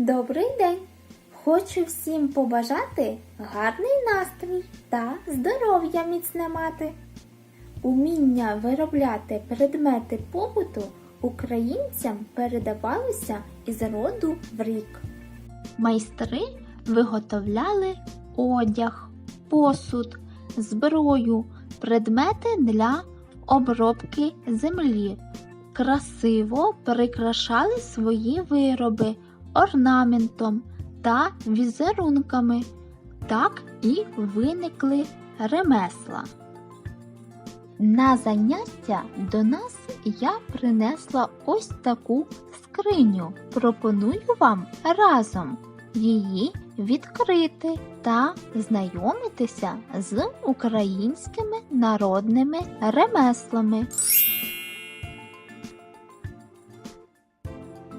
Добрий день! Хочу всім побажати гарний настрій та здоров'я міцне мати. Уміння виробляти предмети побуту українцям передавалося із роду в рік. Майстри виготовляли одяг, посуд, зброю, предмети для обробки землі. Красиво прикрашали свої вироби орнаментом та візерунками. Так і виникли ремесла. На заняття до нас я принесла ось таку скриню. Пропоную вам разом її відкрити та знайомитися з українськими народними ремеслами.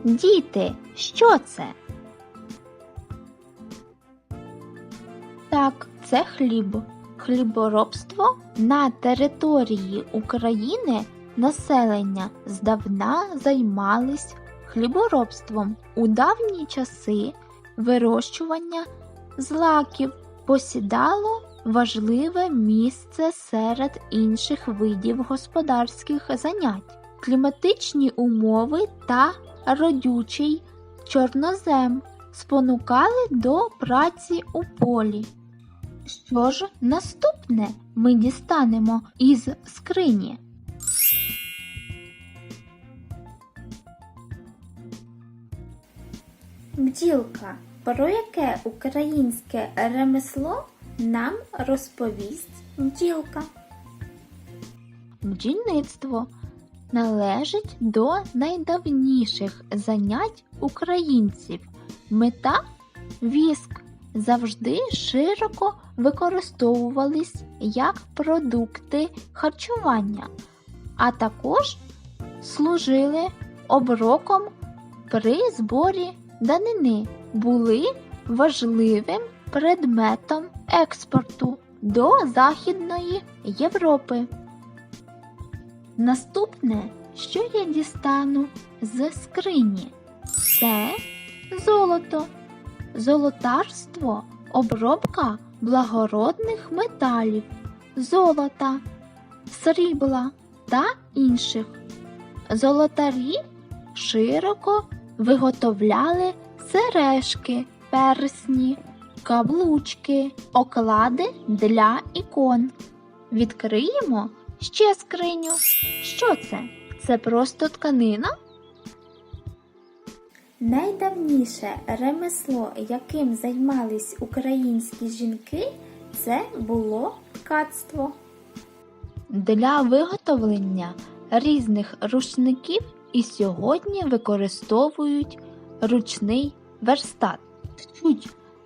Діти, що це? Так, це хліб. Хліборобство на території України населення здавна займались хліборобством. У давні часи вирощування злаків посідало важливе місце серед інших видів господарських занять. Кліматичні умови та родючий чорнозем спонукали до праці у полі. Що ж наступне ми дістанемо із скрині? Бджілка, про яке українське ремесло нам розповість бджілка? Бджільництво належить до найдавніших занять українців. Мета віск завжди широко використовувались як продукти харчування, а також служили оброком при зборі данини, були важливим предметом експорту до Західної Європи. Наступне, що я дістану з скрині, це золото. Золотарство обробка благородних металів, золота, срібла та інших. Золотарі широко виготовляли сережки, персні, каблучки, оклади для ікон. Відкриємо ще скриню. Що це? Це просто тканина? Найдавніше ремесло, яким займались українські жінки, це було ткацтво. Для виготовлення різних рушників і сьогодні використовують ручний верстат.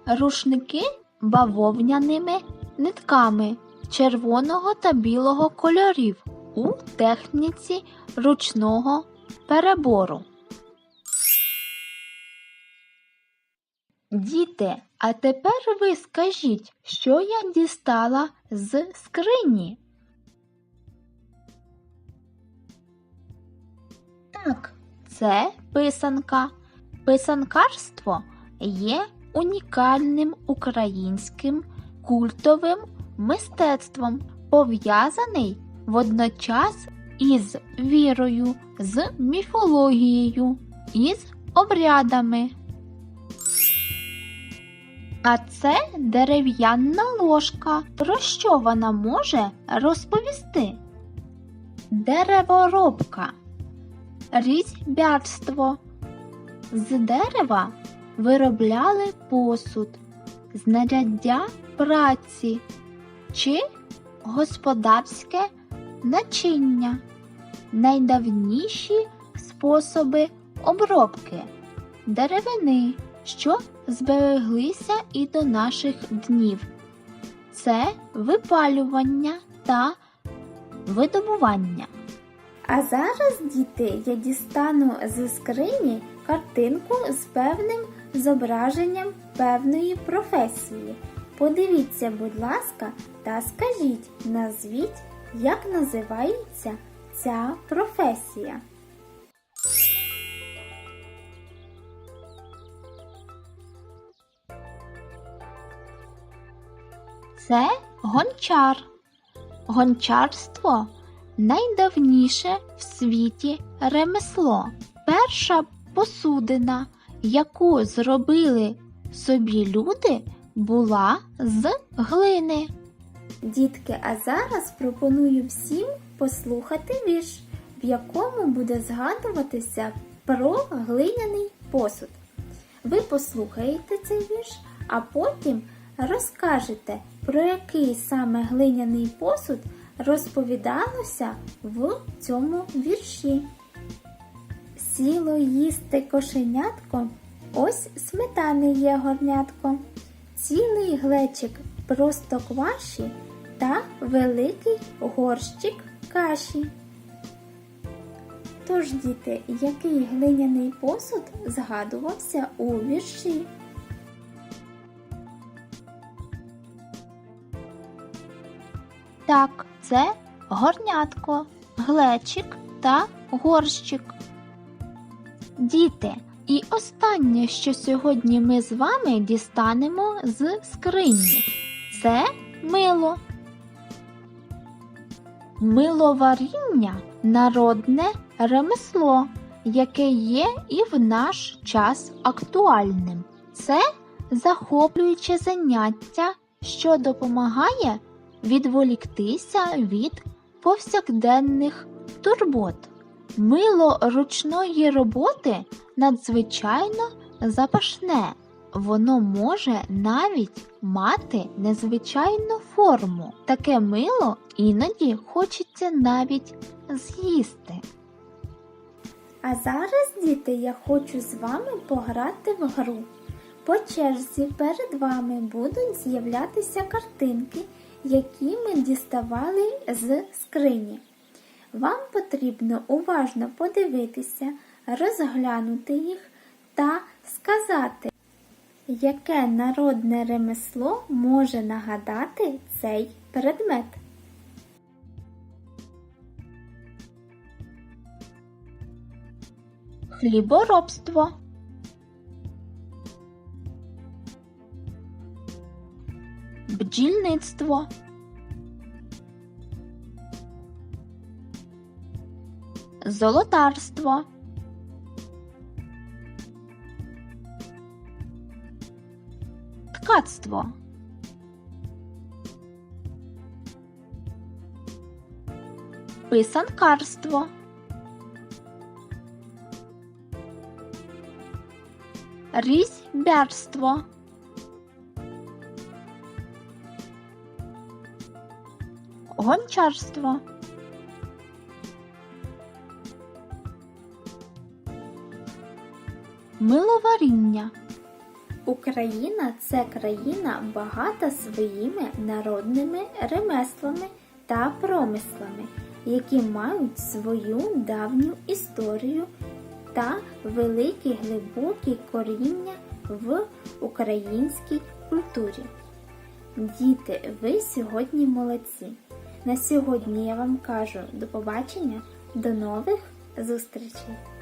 Рушники бавовняними нитками червоного та білого кольорів у техніці ручного перебору. Діти, а тепер ви скажіть, що я дістала з скрині? Так, це писанка. Писанкарство є унікальним українським культовим мистецтвом, пов'язаний водночас із вірою, з міфологією, із обрядами. А це дерев'яна ложка. Про що вона може розповісти? Дереворобка, різьбярство. З дерева виробляли посуд, знаряддя праці чи господарське начиння. Найдавніші способи обробки деревини, що збереглися і до наших днів. Це випалювання та видобування. А зараз, діти, я дістану з скрині картинку з певним зображенням певної професії. Подивіться, будь ласка, та скажіть, назвіть, як називається ця професія. Це гончар. Гончарство найдавніше в світі ремесло. Перша посудина, яку зробили собі люди була з глини. Дітки, а зараз пропоную всім послухати вірш, в якому буде згадуватися про глиняний посуд. Ви послухаєте цей вірш, а потім розкажете, про який саме глиняний посуд розповідалося в цьому вірші. Сіло їсти кошенятко, ось сметани є горнятко, цілий глечик просто кваші та великий горщик каші. Тож, діти, який глиняний посуд згадувався у вірші? Так, це горнятко, глечик та горщик. Діти, і останнє, що сьогодні ми з вами дістанемо з скрині, це мило. Миловаріння народне ремесло, яке є і в наш час актуальним. Це захоплююче заняття, що допомагає відволіктися від повсякденних турбот. Мило ручної роботи надзвичайно запашне. Воно може навіть мати незвичайну форму. Таке мило іноді хочеться навіть з'їсти. А зараз, діти, я хочу з вами пограти в гру. По черзі перед вами будуть з'являтися картинки, які ми діставали з скрині. Вам потрібно уважно подивитися, розглянути їх та сказати, яке народне ремесло може нагадати цей предмет. Хліборобство. Бджільництво. Золотарство. Ткацтво. Писанкарство. Різьбярство. Гончарство. Миловаріння. Україна це країна багата своїми народними ремеслами та промислами, які мають свою давню історію та великі глибокі коріння в українській культурі. Діти, ви сьогодні молодці. На сьогодні я вам кажу до побачення, до нових зустрічей!